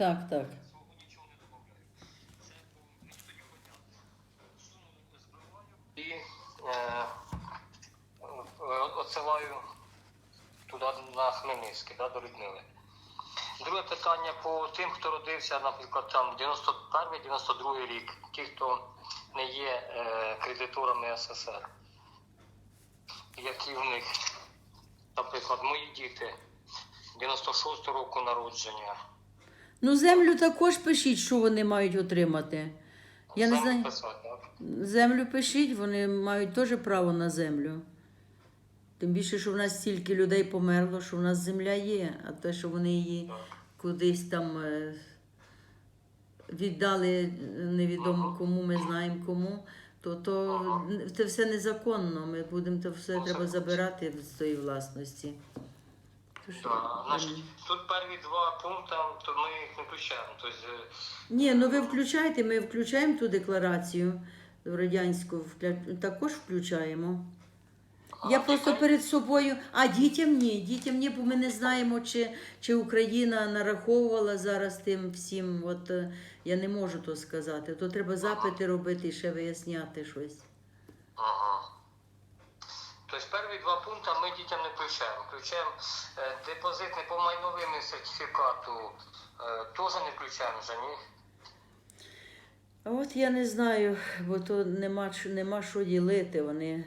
Так, так. Свого нічого не додаю. Це. Суну збиваю і е, отсилаю туди на Хмельницький, да, до Людмили. Друге питання по тим, хто родився, наприклад, там 91-92 рік, ті, хто не є е, кредиторами СССР. Які в них, наприклад, мої діти 96 року народження. Ну, землю також пишіть, що вони мають отримати. Я не знаю. Землю пишіть, вони мають теж право на землю. Тим більше, що в нас стільки людей померло, що в нас земля є, а те, що вони її кудись там е, віддали е, невідомо кому, ми знаємо кому, то, то це все незаконно. Ми будемо це все треба забирати з цієї власності. Значить, тут перві два пункти, то ми їх не включаємо. Тобто, Ні, ну ви включайте, ми включаємо ту декларацію радянську, вкля- також включаємо. а Я просто дітей- перед собою. А дітям ні. Дітям ні, бо ми не знаємо, чи, чи Україна нараховувала зараз тим всім. От е, я не можу то сказати. То треба запити робити і ще виясняти щось. Ага. Тобто перві два пункти ми дітям не включаємо. Включаємо е, депозитний по майновим сертифікату, е, теж не включаємо вже, ні? А от я не знаю, бо то нема, нема що ділити. Вони.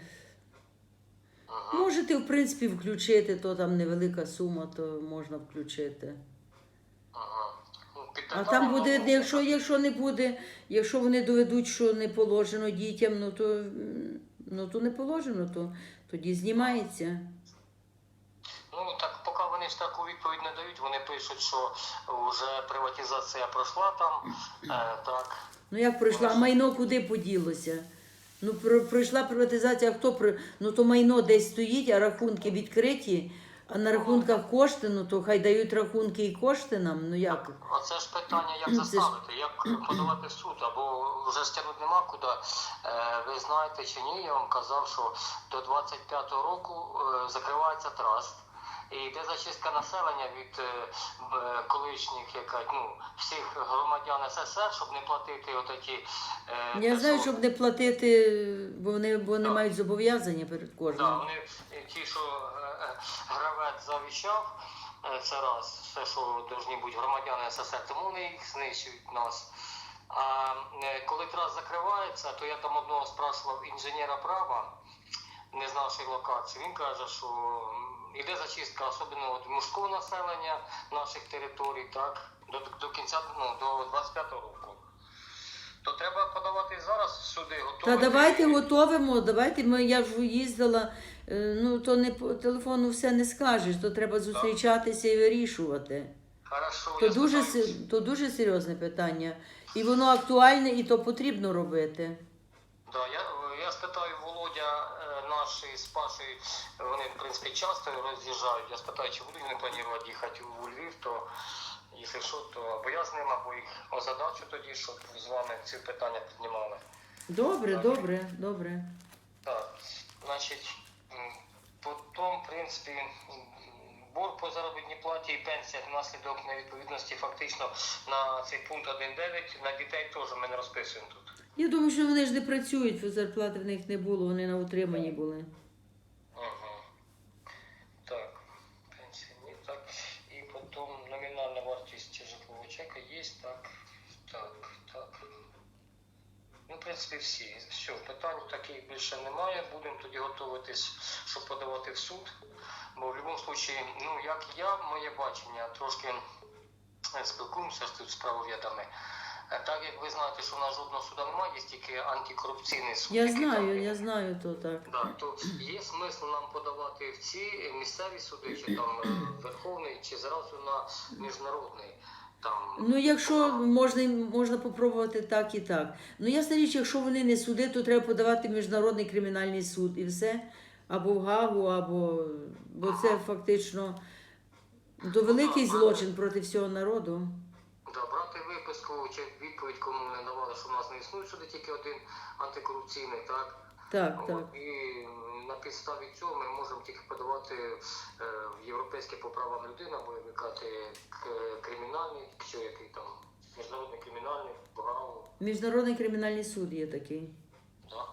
Ага. Можете, в принципі, включити, то там невелика сума, то можна включити. Ага. Ну, А там буде, якщо, якщо не буде, якщо вони доведуть, що не положено дітям, ну то, ну, то не положено, то тоді знімається. Ну так, поки вони ж таку відповідь не дають, вони пишуть, що вже приватизація пройшла там. Е, так. Ну як пройшла, а майно куди поділося? Ну, про- пройшла приватизація, хто при... Ну то майно десь стоїть, а рахунки відкриті, а на рахунках кошти, ну то хай дають рахунки і кошти нам. Ну як? Оце ж питання, як заставити, як подавати в суд, або вже стягнути нема куди. Е, ви знаєте чи ні, я вам казав, що до 25-го року е, закривається траст. І йде зачистка населення від е, колишніх яка, ну, всіх громадян СССР, щоб не платити отакі. Е, Я знаю, щоб не платити, бо вони, бо Так. мають зобов'язання перед Да, кожним. вони е, ті, що гравець завіщав, е, це раз, все, що повинні бути громадяни СССР, тому вони їх знищують нас. А коли трас закривається, то я там одного спрашував інженера права, не знавши локацію. Він каже, що м, іде зачистка, особливо від мужського населення наших територій, так, до, до кінця, ну, до 25-го року. То треба подавати зараз в суди, готові. Та давайте готовимо, давайте ми, я ж їздила, е, ну то не по телефону все не скажеш, то треба зустрічатися і вирішувати. Хорошо, То я дуже, то дуже серйозне питання. І воно актуальне, і то потрібно робити. Да, я, я спитаю Володя, е, наш із Пашею, вони в принципі часто роз'їжджають. Я спитаю, чи будуть вони планувати їхати у Львів, то якщо що, то або я з ним, або їх озадачу тоді, щоб з вами ці питання піднімали. Добре, Так. добре, добре. Так, значить, потім, в принципі, м, борг по заробітній платі і пенсія внаслідок невідповідності фактично на цей пункт 1.9 на дітей теж ми не розписуємо тут. Я думаю, що вони ж не працюють, зарплати в них не було, вони на утриманні були. Ага. Так, пенсія ні, так. І потім номінальна вартість житлового чека є, так, так, так. Ну, в принципі, всі. Все, питань таких більше немає. Будемо тоді готуватись, щоб подавати в суд. Бо в будь-якому випадку, ну, як я, моє бачення, трошки е, спілкуємося тут з правовідами. Е, Так як ви знаєте, що в нас жодного суду немає, є тільки антикорупційний суд. Я який там знаю, я знаю то так. Да, то є смисл нам подавати в ці місцеві суди, чи там е, Верховний, чи зразу на міжнародний. Там Ну, якщо можна, можна попробувати так і так. Ну, ясна річ, якщо вони не суди, то треба подавати в міжнародний кримінальний суд і все. Або в Гагу, або бо це фактично то великий злочин проти всього народу. да, брати виписку чи відповідь, кому не давали, що в нас не існує суди, тільки один антикорупційний, так? Так, так. І на підставі цього ми можемо тільки подавати е, в європейський по правам людини, або викати кримінальний, що який там, міжнародний кримінальний, БГАУ, Міжнародний кримінальний суд є такий. да?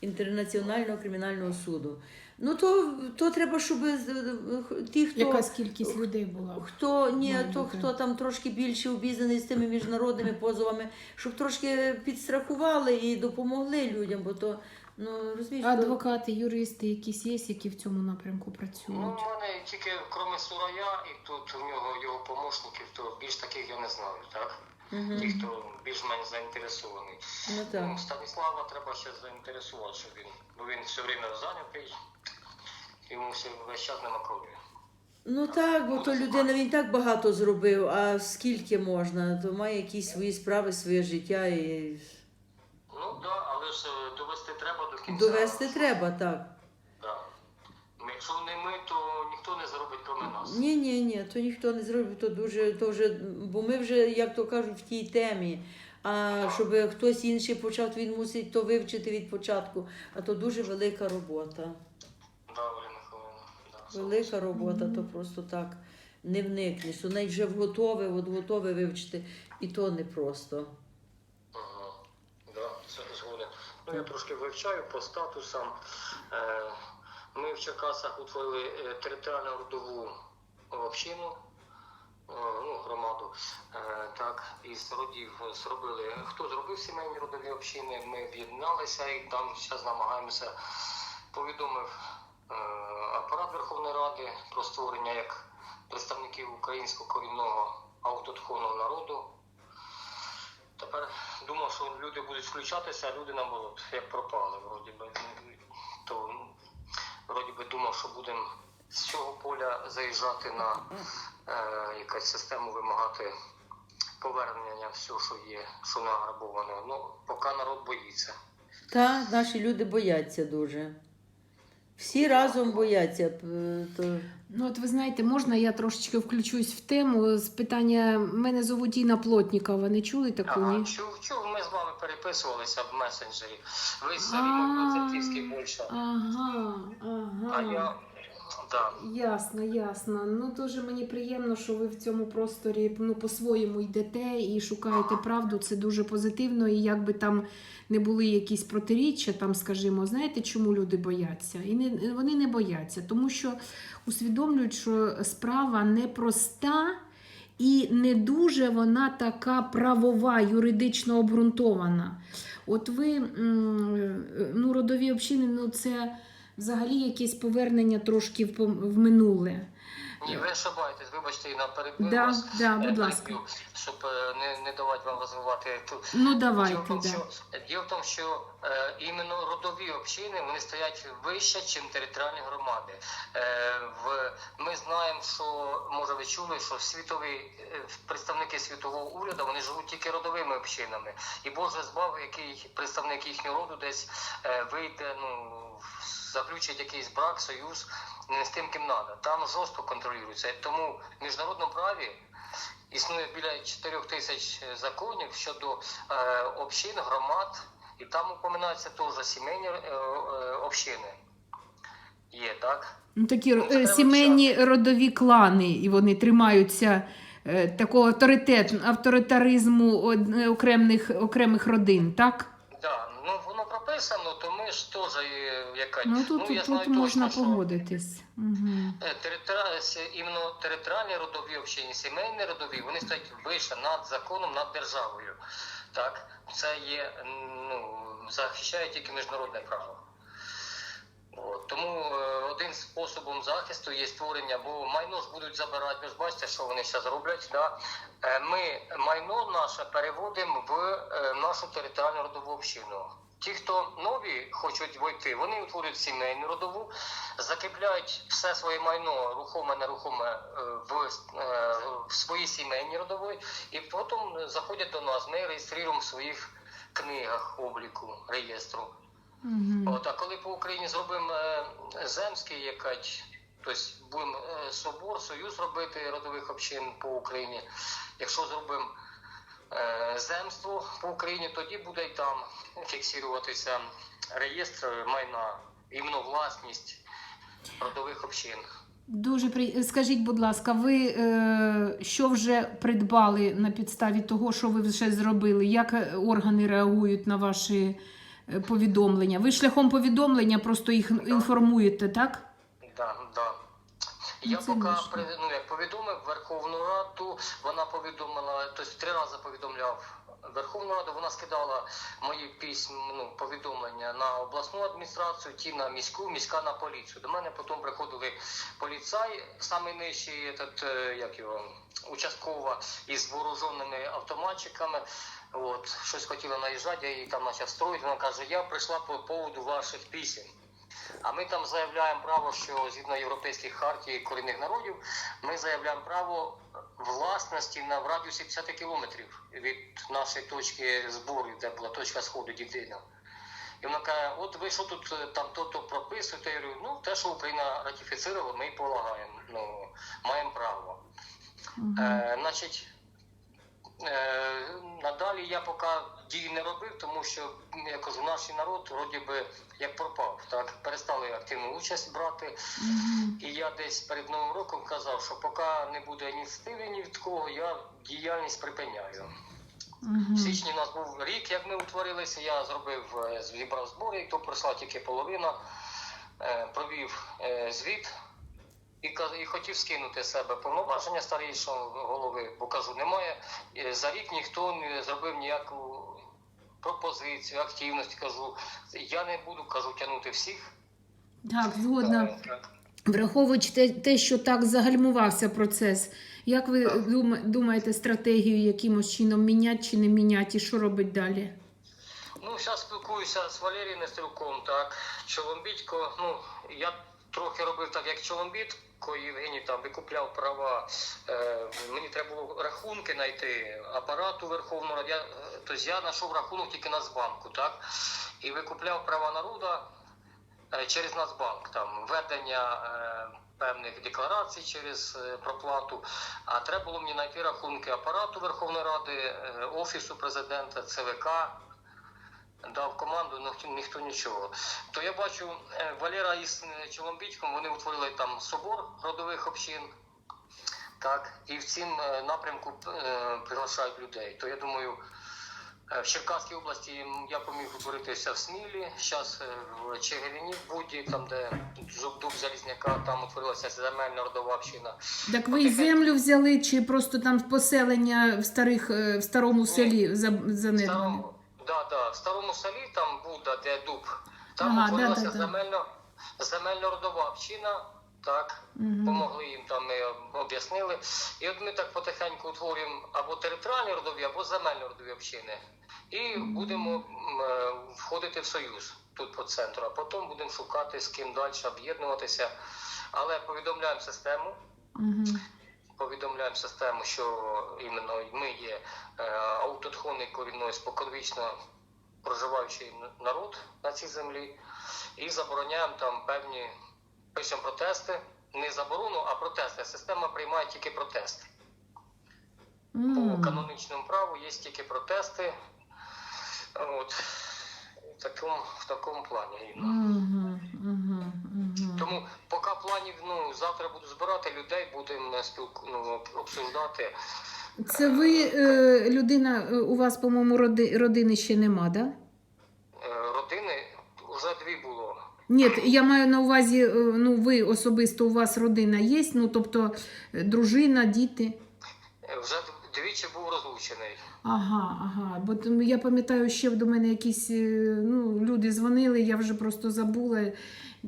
Інтернаціонального кримінального суду. Ну то, то треба, щоб з- ті, хто. Якась кількість людей була. Хто ні, то бути. хто там трошки більше обізнаний з тими міжнародними позовами, щоб трошки підстрахували і допомогли людям, бо то ну розумієш, то- Адвокати, юристи якісь є, які в цьому напрямку працюють. Ну, в мене тільки крім Сурая і тут у нього його помощників, то більш таких я не знаю, так? Мгм. Ті, хто більш-менш заінтересований. Ну так. Ну, Станіслава треба ще заінтересувати, щоб він, бо він все время зайнятий, йому все весь час нема крові. Ну так, бо то людина він так багато зробив, а скільки можна, то має якісь свої справи, своє життя і Ну так, да, але ж е, довести треба до кінця. довести треба, так. Да. Якщо не ми, то ніхто не заробить крім нас. Ні, ні, ні, то ніхто не зробить, то дуже, то вже, бо ми вже, як то кажуть, в тій темі. А щоб хтось інший почав, він мусить то вивчити від початку. А то дуже велика робота. Да, Оля Михайловна. Да. Велика робота, то просто так не вникнеш. То навіть вже в готове, от готове вивчити, і то непросто. Ага, да, це згоден. Ну, я трошки вивчаю по статусам. Е, Ми в Черкасах утворили е, територіальну родову общину, е, ну, громаду. Так, із родів зробили. Хто зробив сімейні родові общини, ми об'єдналися і там зараз намагаємося. Повідомив апарат Верховної Ради про створення як представників українського корінного автохтонного народу. Тепер думав, що люди будуть включатися, а люди наоборот, як пропали, вроді би. То вроді би думав, що будемо з цього поля заїжджати на е, якась систему вимагати повернення всього, що є, що награбовано. Ну, поки народ боїться. Та наші люди бояться дуже. Всі разом бояться. То... Ну, от ви знаєте, можна я трошечки включусь в тему з питання. Мене зовуть Інна Плотнікова. Не чули таку? Ага, Ні? чув, чув, ми з вами переписувалися в месенджері. Ви самі. Ага, ага. А я. Да. Ясно, ясно. Ну дуже мені приємно, що ви в цьому просторі ну, по-своєму йдете і шукаєте правду. Це дуже позитивно. І як би там не були якісь протиріччя, там, скажімо, знаєте, чому люди бояться? І не, вони не бояться, тому що усвідомлюють, що справа непроста. І не дуже вона така правова, юридично обґрунтована. От ви, ну, родові общини, ну це взагалі якесь повернення трошки в, в минуле. Ні, ви ошибаєтесь, вибачте, на перебив Да, вас. да, е, будь ласка. Щоб е, не, не давати вам розвивати ту. Ну Діло давайте, в тому, да. що, діло в тому, що е, іменно родові общини вони стоять вище, ніж територіальні громади. Е, в, ми знаємо, що може ви чули, що світові е, представники світового уряду вони живуть тільки родовими общинами. І Боже збав, який представник їхнього роду десь е, вийде, ну заключить якийсь брак, союз не з тим, ким треба. Там жорстко контролюється. Тому в міжнародному праві. Існує біля 4 тисяч законів щодо е, общин, громад, і там упоминаються теж сімейні е, е, общини. Є, так? Ну, такі Ну, сімейні родові клани, і вони тримаються е, такого авторитет, авторитаризму е, окремих, окремих родин, так? Да, ну воно прописано, то ми ж теж яка. Ну тут, я тут знаю можна точно, що погодитись. Угу. е, територа- іменно територіальні родові общини, сімейні родові, вони стоять вище над законом, над державою. Так, це є, ну, захищає тільки міжнародне право. От, тому е, один способом захисту є створення, бо майно ж будуть забирати. Ви ж бачите, що вони зараз роблять. Да? Е, Ми майно наше переводимо в е, нашу територіальну родову общину. Ті, хто нові хочуть войти, вони утворюють сімейну родову, закріпляють все своє майно, рухоме, нерухоме е, в, е, в своїй сімейній родовій, і потім заходять до нас. Ми реєструємо в своїх книгах обліку реєстру. Угу. От, а коли по Україні зробимо е, земський якась, тобто будемо собор, союз робити родових общин по Україні. Якщо зробимо е, земство по Україні, тоді буде і там фіксуватися реєстр майна, іменно власність родових общин. Дуже при... Скажіть, будь ласка, ви е, що вже придбали на підставі того, що ви вже зробили? Як е, органи реагують на ваші е, повідомлення? Ви шляхом повідомлення просто їх інформуєте, так? Да, да. Я це поки ну, як повідомив Верховну Раду, вона повідомила, тобто три рази повідомляв Верховну Раду, вона скидала мої письма, ну, повідомлення на обласну адміністрацію, ті на міську, міська на поліцію. До мене потім приходили поліцай, самий нижчий, этот, е, як його, участкова, із вооруженими автоматчиками. От, щось хотіла наїжджати, я її там почав строїти. Вона каже, я прийшла по поводу ваших пісень. А ми там заявляємо право, що згідно європейських хартій корінних народів, ми заявляємо право власності на в радіусі 50 кілометрів від нашої точки збору, де була точка сходу дітина. І вона каже, от ви що тут е, там то-то прописуєте? Я говорю, ну те, що Україна ратифіцировала, ми і полагаємо, ну, маємо право. Мгм. Е, значить, надалі я поки дії не робив, тому що я кажу, наш народ вроді би як пропав. Так перестали активну участь брати. І я десь перед новим роком казав, що поки не буде ініціативи ні від кого, я діяльність припиняю. Мгм. В січні у нас був рік, як ми утворилися. Я зробив е, зібрав збори, то пройшла тільки половина, е, провів е, звіт і і хотів скинути себе повноваження старішого голови, бо кажу, немає е, за рік ніхто не зробив ніяку пропозицію, активності. Кажу, я не буду кажу тягнути всіх. Так, згодна. Враховуючи те, те, що так загальмувався процес, як ви Так. думаєте стратегію якимось чином міняти чи не міняти, і що робить далі? Ну, зараз спілкуюся з Валерієм Нестеруком, так. Чоломбітько, ну, я трохи робив так, як Чоломбітко, Євгеній там викупляв права. Е, мені треба було рахунки знайти, апарату Верховного Ради. Е, тобто я знайшов рахунок тільки Нацбанку, так? І викупляв права народу е, через Нацбанк, там, введення е, певних декларацій через е, проплату. А треба було мені знайти рахунки апарату Верховної Ради, Офісу президента, ЦВК дав команду, ну ніхто, нічого. То я бачу, е, Валера із е, Чоломбічком вони утворили там собор родових общин. Так, і в цім е, напрямку е, приглашають людей. То я думаю, в Черкаській області я поміг утворитися в Смілі, зараз в Чигирині, в Буді, там де зуб дуб Залізняка, там утворилася земельна родова община. Так ви й землю взяли, чи просто там поселення в старих в старому селі за- В занедбане? Да, да, в старому селі там Буда, де дуб, там Ага, утворилася да, да, да. земельно, земельно родова община, так. Мгм. Помогли їм там, ми об'яснили. І от ми так потихеньку утворюємо або територіальні родові, або земельні родові общини. І будемо м, е, входити в союз тут по центру, а потім будемо шукати з ким далі об'єднуватися. Але повідомляємо систему. Мгм. Повідомляємо систему, що іменно ми є е, аутотхонний корінний споконвічно проживаючий народ на цій землі, і забороняємо там певні пишемо протести. Не заборону, а протести. Система приймає тільки протести. По М. канонічному праву є тільки протести. От. В такому, в такому плані. Мгм, мгм. Тому поки планів, ну, завтра буду збирати людей, будемо спілку, ну, обсуждати. Це ви е, людина, е, у вас, по-моєму, роди, родини ще нема, да? Е, Родини вже дві було. Ні, я маю на увазі, е, ну ви особисто у вас родина є, ну тобто е, дружина, діти. Е, Вже двічі був розлучений. Ага, ага. Бо я пам'ятаю, ще до мене якісь е, ну, люди дзвонили, я вже просто забула.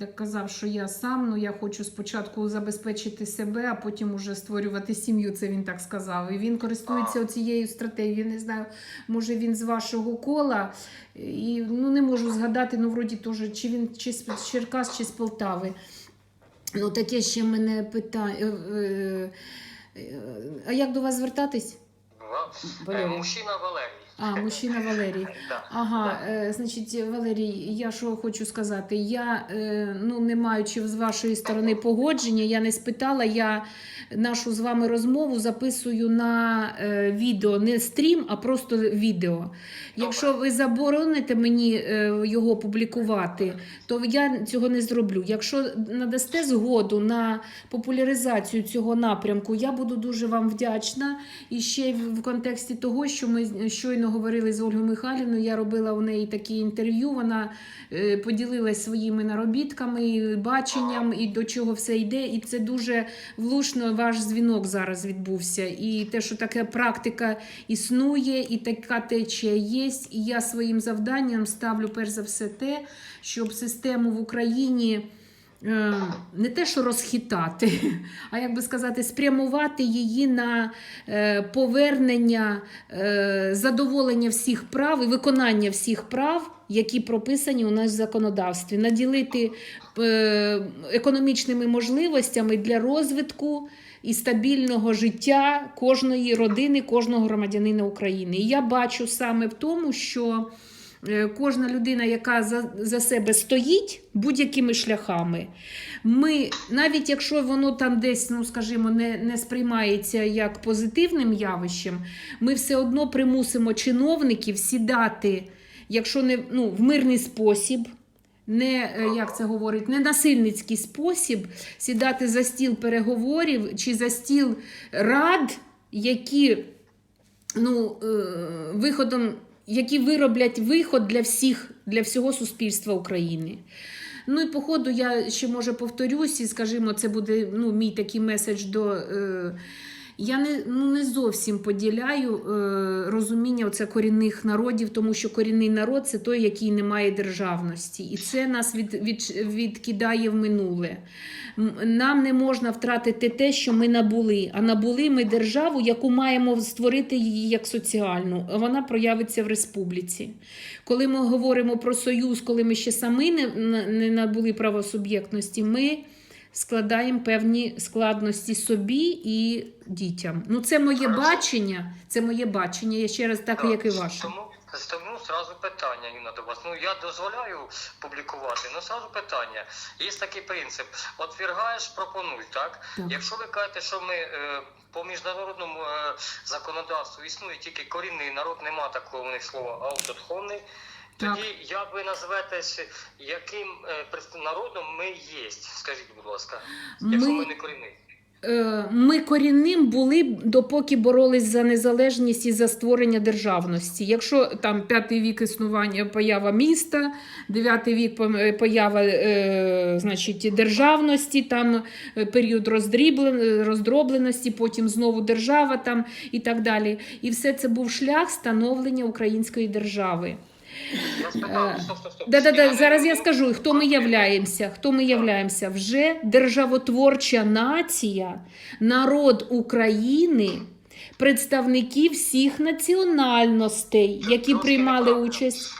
Так казав, що я сам, ну я хочу спочатку забезпечити себе, а потім уже створювати сім'ю. Це він так сказав. І він користується цією стратегією. Не знаю, може він з вашого кола. І ну не можу згадати, ну вроді теж, чи він чи з Черкас, чи з Полтави. Ну таке ще мене питає. А як до вас звертатись? Валерій. Мужчина Валерій. А, мужчина Валерій. Ага, е, значить, Валерій, я що хочу сказати. Я, е, ну, не маючи з вашої сторони погодження, я не спитала, я нашу з вами розмову записую на е, відео, не стрім, а просто відео. Якщо ви забороните мені е, його публікувати, то я цього не зроблю. Якщо надасте згоду на популяризацію цього напрямку, я буду дуже вам вдячна. І ще в контексті того, що ми щойно говорили з Ольгою Михайлівною, я робила у неї такі інтерв'ю. Вона е, поділилась своїми наробітками, баченням і до чого все йде. І це дуже влучно ваш дзвінок зараз відбувся. І те, що така практика існує, і така течія є. І я своїм завданням ставлю перш за все те, щоб систему в Україні. Е, Не те, що розхитати, а як би сказати, спрямувати її на е, повернення е, задоволення всіх прав і виконання всіх прав, які прописані у нас в законодавстві, наділити економічними можливостями для розвитку і стабільного життя кожної родини, кожного громадянина України. І я бачу саме в тому, що кожна людина, яка за, за себе стоїть будь-якими шляхами, ми, навіть якщо воно там десь, ну скажімо, не, не сприймається як позитивним явищем, ми все одно примусимо чиновників сідати, якщо не ну, в мирний спосіб. Не е, як це говорить, не насильницький спосіб сідати за стіл переговорів чи за стіл рад, які ну, е, виходом, які вироблять виход для всіх, для всього суспільства України. Ну і по ходу я ще може повторюсь, і скажімо, це буде ну, мій такий меседж до. Е, я не, ну, не зовсім поділяю е, розуміння оце корінних народів, тому що корінний народ це той, який не має державності. І це нас від, від, відкидає в минуле. Нам не можна втратити те, що ми набули. А набули ми державу, яку маємо створити її як соціальну. Вона проявиться в республіці. Коли ми говоримо про союз, коли ми ще самі не, не набули правосуб'єктності, ми складаємо певні складності собі і дітям. Ну, це моє Хорошо. бачення. Це моє бачення. Я ще раз так, як і ваше. Тому, тому сразу питання, Інна, до вас. Ну я дозволяю публікувати, ну сразу питання. Є такий принцип: отвергаєш, пропонуй, так? Так. Якщо ви кажете, що ми е, по міжнародному е, законодавству існує тільки корінний народ, нема такого у них слова автохонний. Так. Тоді як ви називетесь, яким е, народом ми є? Скажіть, будь ласка, якщо Ми- ми не корінний. Е, Ми корінним були допоки боролись за незалежність і за створення державності. Якщо там п'ятий вік існування поява міста, дев'ятий вік е, поява е, значить, державності, там період роздріблен- роздробленості, потім знову держава там і так далі. І все це був шлях становлення української держави. Стоп, стоп. Да-да-да, зараз я скажу, хто ми являємося. Хто ми являємося? Вже державотворча нація, народ України, представники всіх національностей, які Трошки приймали неправильно. участь.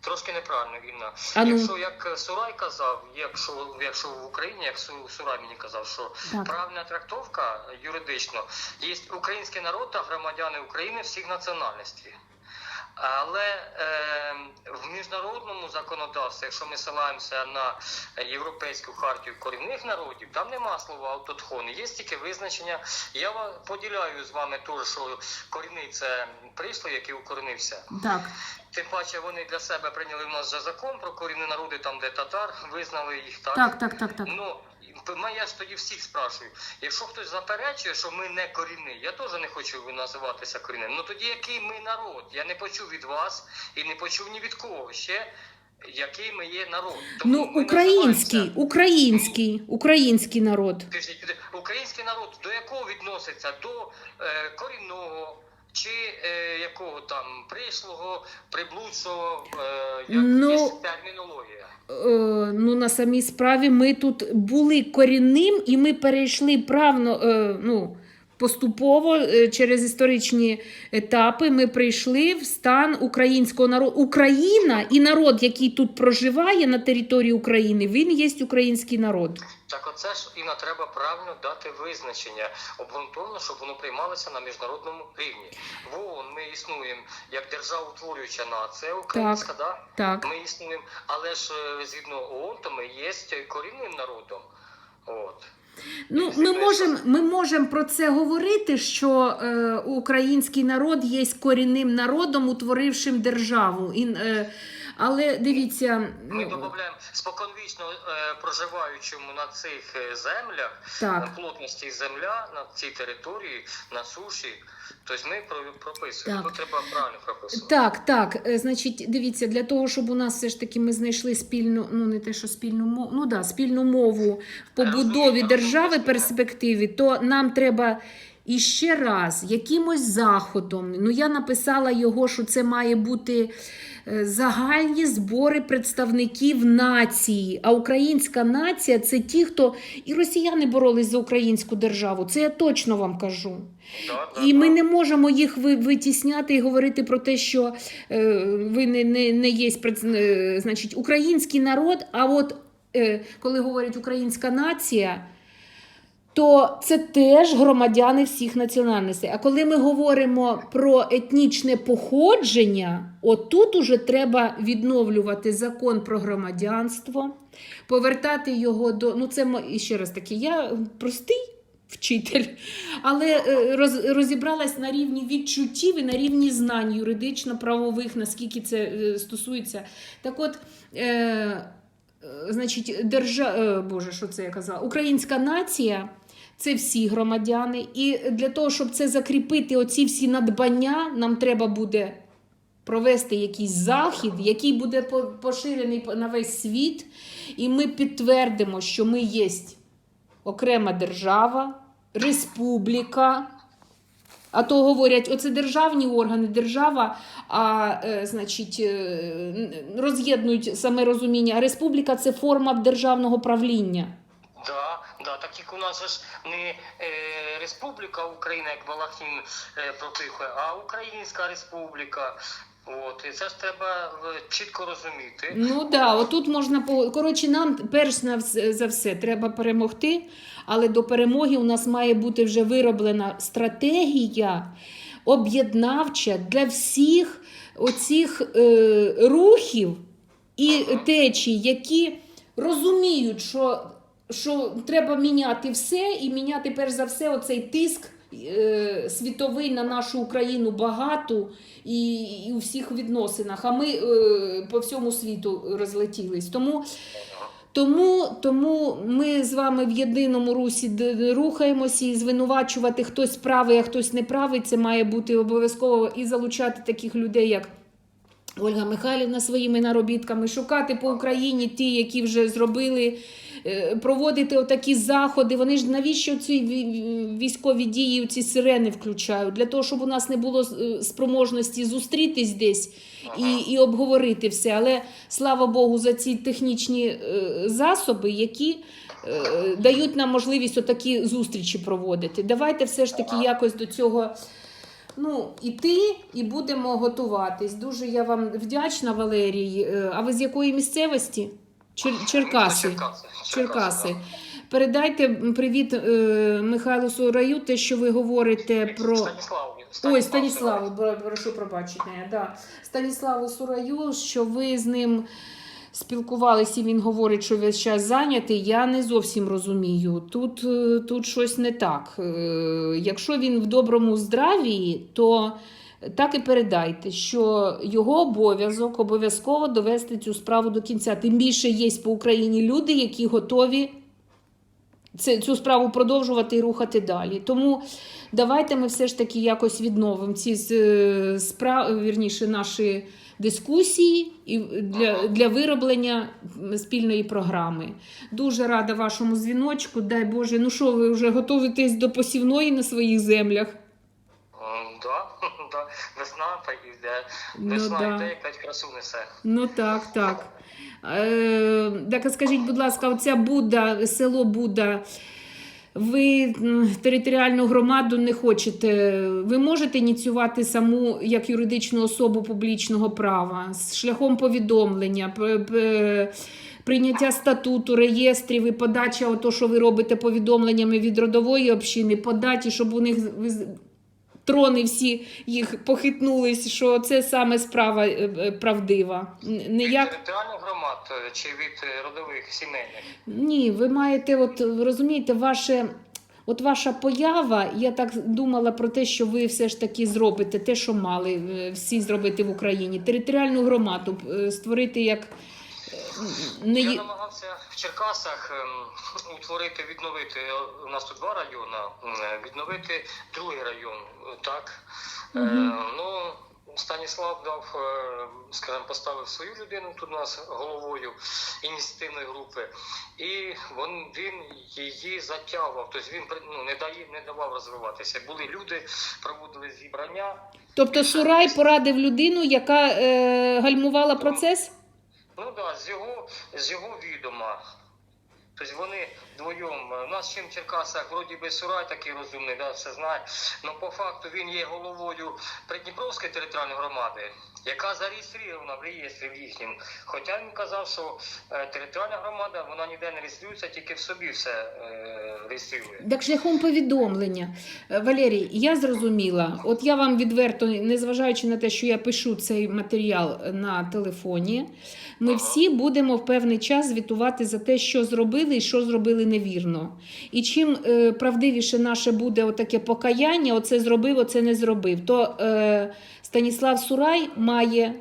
Трошки неправильно, Інна. А ну. Якщо як Сурай казав, якщо, якщо в Україні, як Сурай мені казав, що Так. правильна трактовка юридично є український народ та громадяни України всіх національностей. Але е, міжнародному законодавстві, якщо ми ссилаємося на Європейську хартію корінних народів, там нема слова автотхон, є тільки визначення. Я поділяю з вами те, що корінний це прислов, який укоренився. Так, Тим паче вони для себе прийняли в нас вже закон про корінні народи, там де татар, визнали їх так. так, так, так, так. Ну, я ж тоді всіх спрашую. Якщо хтось заперечує, що ми не корінні, я теж не хочу називатися корінним. Ну тоді який ми народ? Я не почув від вас і не почув ні від кого ще, який ми є народ. Тому Ну, український, називаємося- український, український народ. Український народ до якого відноситься? До е, корінного чи е, якого там прислугу, приблудшого, е, як Ну, є термінологія? Е, ну, на самій справі ми тут були корінним і ми перейшли правно, е, ну, поступово е, через історичні етапи ми прийшли в стан українського народу. Україна і народ, який тут проживає на території України, він є український народ. Так оце ж Інна, треба правильно дати визначення обґрунтовано, щоб воно приймалося на міжнародному рівні. В ООН ми існуємо як державоутворююча нація українська, да? Так. ми існуємо, але ж е, згідно ООН, то ми є корінним народом. От. Ну, ми можемо ми можем про це говорити, що е, український народ є корінним народом, утворившим державу. І, е, але дивіться, Ми додаємо споконвічно е, проживаючому на цих е, землях так. на плотності земля на цій території, на суші. Тобто ми про- прописуємо. Так. Тут треба правильно прописувати. Так, так. Е, Значить, дивіться, для того, щоб у нас все ж таки ми знайшли спільну, ну не те, що спільну мову, ну да, спільну мову в побудові держави перспективі, то нам треба іще раз якимось заходом. Ну я написала його, що це має бути. е, Загальні збори представників нації. А українська нація це ті, хто і росіяни боролись за українську державу. Це я точно вам кажу. Да, да, І ми да. не можемо їх витісняти і говорити про те, що е, ви не, не, не є е, значить, український народ. А от е, коли говорять українська нація, то це теж громадяни всіх національностей. А коли ми говоримо про етнічне походження, отут уже треба відновлювати закон про громадянство, повертати його до. Ну, це ще раз таки, я простий вчитель, але е, роз, розібралась на рівні відчуттів і на рівні знань юридично-правових, наскільки це е, стосується. Так от. Е, е, Значить, держа... Боже, що це я казала? Українська нація це всі громадяни. І для того, щоб це закріпити, оці всі надбання, нам треба буде провести якийсь захід, який буде поширений на весь світ. І ми підтвердимо, що ми є окрема держава, республіка. А то говорять, оце державні органи, держава, а е, значить, е, роз'єднують саме розуміння. Республіка це форма державного правління. Да, так як у нас ж не е, Республіка Україна, як Балахін е, пропихує, а Українська Республіка. От, і це ж треба е, чітко розуміти. Ну да, отут можна коротше, нам перш за все треба перемогти, але до перемоги у нас має бути вже вироблена стратегія об'єднавча для всіх оцих е, рухів і течій, які розуміють, що, що треба міняти все і міняти перш за все оцей тиск. е, Світовий на нашу Україну багату і, і у всіх відносинах. А ми е, по всьому світу розлетілись. Тому, тому, тому ми з вами в єдиному русі рухаємося і звинувачувати хтось правий, а хтось неправий. Це має бути обов'язково і залучати таких людей, як. Ольга Михайлівна своїми наробітками, шукати по Україні ті, які вже зробили, проводити отакі заходи. Вони ж навіщо ці військові дії, ці сирени включають? Для того, щоб у нас не було е, спроможності зустрітись десь і, і обговорити все. Але слава Богу, за ці технічні е, засоби, які е, дають нам можливість отакі зустрічі проводити. Давайте все ж таки якось до цього. Ну, іти і будемо готуватись. Дуже я вам вдячна, Валерій. Е, А ви з якої місцевості? Чер- Черкаси. Черкаси. Черкаси. да. Передайте привіт е, Михайлу Сураю, те, що ви говорите про. Станіславу. Ой, Станіславу, прошу пробачення. Да. Станіславу Сураю, що ви з ним спілкувалися, і він говорить, що весь час зайнятий. Я не зовсім розумію. Тут, е, тут щось не так. Е, Якщо він в доброму здравії, то так і передайте, що його обов'язок обов'язково довести цю справу до кінця. Тим більше є по Україні люди, які готові цю справу продовжувати і рухати далі. Тому давайте ми все ж таки якось відновимо ці е, справи, вірніше, наші дискусії і для, для вироблення спільної програми. Дуже рада вашому дзвіночку. Дай Боже, ну що, ви вже готуєтесь до посівної на своїх землях? Да, да. Весна та йде. Ну, Весна да. йде, якась красу несе. Ну так, так. Е, так, а скажіть, будь ласка, оця Буда, село Буда, ви територіальну громаду не хочете. Ви можете ініціювати саму як юридичну особу публічного права з шляхом повідомлення, прийняття статуту, реєстрів і подача, ото, що ви робите повідомленнями від родової общини, подачі, щоб у них трони всі їх похитнулись, що це саме справа е, е, правдива. Н- Не Від як територіальних громад е, чи від родових сімейних? ні, ви маєте, от розумієте, ваше. От ваша поява, я так думала про те, що ви все ж таки зробите те, що мали всі зробити в Україні. Територіальну громаду створити як не Я намагався в Черкасах ем, утворити, відновити. е, У нас тут два райони, відновити другий район. е, Так. Е, Мгм. ну, Станіслав дав, е, скажімо, поставив свою людину тут у нас головою ініціативної групи, і він, він її затягував. Тобто він ну, не, дає, не давав розвиватися. Були люди, проводили зібрання. Тобто Сурай порадив людину, яка е, гальмувала процес? Ну да, з його, з його відома. Тобто вони вдвоєм. У нас чим Черкасах, вроді би Сурай такий розумний, да, все знає. але по факту він є головою Придніпровської територіальної громади, яка зареєстрована в реєстрі в їхнім. Хоча він казав, що е, територіальна громада вона ніде не реєструється, тільки в собі все е, реєструє. Так шляхом повідомлення. Е, Валерій, я зрозуміла. От я вам відверто, незважаючи на те, що я пишу цей матеріал на телефоні, ми всі будемо в певний час звітувати за те, що зробили і що зробили невірно. І чим е, правдивіше наше буде отаке покаяння, оце зробив, оце не зробив, то е, Станіслав Сурай має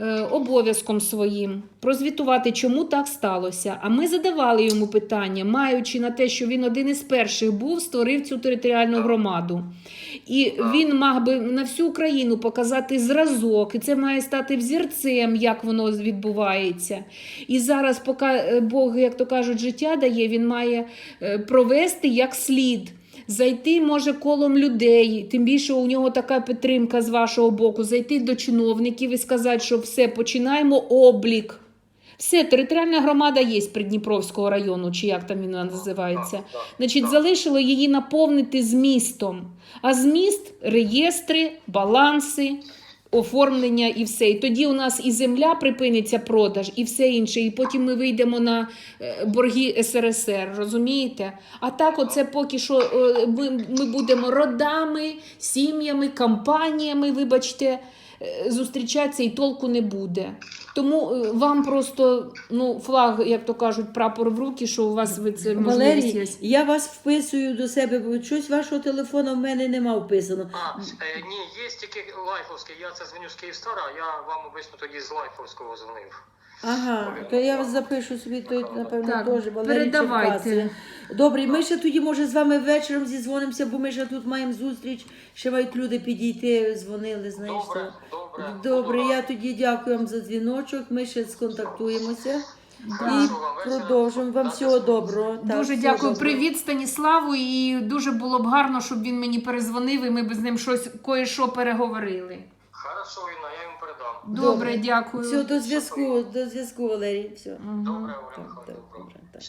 е, обов'язком своїм прозвітувати, чому так сталося. А ми задавали йому питання, маючи на те, що він один із перших був, створив цю територіальну громаду. І він мав би на всю Україну показати зразок, і це має стати взірцем, як воно відбувається. І зараз, поки е, Бог, як то кажуть, життя дає, він має е, провести як слід. Зайти може колом людей, тим більше у нього така підтримка з вашого боку, зайти до чиновників і сказати, що все, починаємо облік. Все, територіальна громада є з Придніпровського району, чи як там він називається. Значить, залишило її наповнити змістом. А зміст реєстри, баланси, оформлення і все. І тоді у нас і земля припиниться продаж, і все інше. І потім ми вийдемо на е, борги СРСР, розумієте? А так, оце поки що е, ми, ми будемо родами, сім'ями, компаніями, вибачте, зустрічатися і толку не буде. Тому е, вам просто ну, флаг, як то кажуть, прапор в руки, що у вас ви це можливість є. Валерій, я вас вписую до себе, бо щось вашого телефону в мене нема вписано. А, е, ні, є тільки лайфовський. Я це дзвоню з Київстара, я вам обично тоді з лайфовського дзвонив. Ага, то я вас запишу собі, то напевно Так, теж Валерій передавайте. Черкаси. Добре, ми ще тоді, може, з вами вечором зізвонимося, бо ми ще тут маємо зустріч. Ще мають люди підійти, дзвонили, знаєш. Добре, то. добре. Добре, я тоді дякую вам за дзвіночок. Ми ще сконтактуємося і Хорошого вам вечора. продовжимо. Вам всього доброго. Так, Дуже всього дякую. доброго. Привіт Станіславу. І дуже було б гарно, щоб він мені перезвонив, і ми б з ним щось кое-що переговорили. Хорошо, Інна, я йому передам. Добре, дякую. Все, до зв'язку, до зв'язку, Валерій. Все. Добре, Оля Так, Михайлівна, так, добре. добре, так.